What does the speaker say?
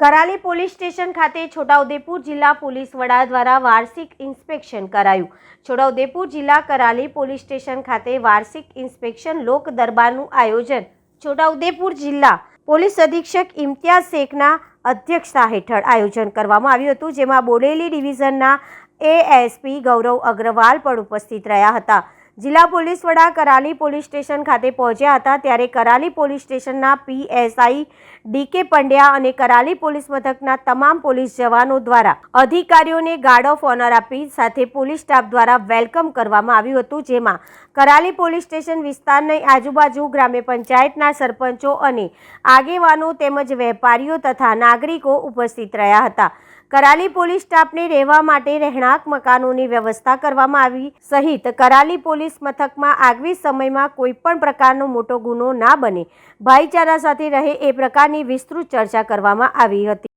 Karali police station ખાતે છોટાઉદેપુર જિલ્લા police વડા દ્વારા વાર્ષિક ઇન્સ્પેક્શન કરાયું. છોટાઉદેપુર જિલ્લા કરાલી પોલીસ સ્ટેશન ખાતે વાર્ષિક ઇન્સ્પેક્શન લોક દરબારનું આયોજન છોટાઉદેપુર જિલ્લા પોલીસ અધિક્ષક ઇમ્તિયાઝ શેખના અધ્યક્ષતા હેઠળ આયોજન કરવામાં આવ્યું હતું, જેમાં બોડેલી ડિવિઝનના એએસપી ગૌરવ અગ્રવાલ પણ ઉપસ્થિત રહ્યા હતા. જિલ્લા પોલીસ વડા કરાલી પોલીસ સ્ટેશન ખાતે પહોંચ્યા હતા ત્યારે કરાલી પોલીસ સ્ટેશનના પીએસઆઈ ડીકે પંડ્યા અને કરાલી પોલીસ મથકના તમામ પોલીસ જવાનો દ્વારા અધિકારીઓને ગાર્ડ ઓફ ઓનર આપી સાથે પોલીસ સ્ટાફ દ્વારા વેલકમ કરવામાં આવ્યું હતું, જેમાં કરાલી પોલીસ સ્ટેશન વિસ્તારની આજુબાજુ ગ્રામ્ય પંચાયતના સરપંચો અને આગેવાનો તેમજ વેપારીઓ તથા નાગરિકો ઉપસ્થિત રહ્યા હતા. કરાલી પોલીસ સ્ટાફને રહેવા માટે રહેણાંક મકાનોની વ્યવસ્થા કરવામાં આવી, સહિત કરાલી પોલીસ મથકમાં આગવી સમયમાં કોઈ પણ પ્રકારનો મોટો ગુનો ના બને. ભાઈચારા સાથે રહે એ પ્રકારની વિસ્તૃત ચર્ચા કરવામાં આવી હતી.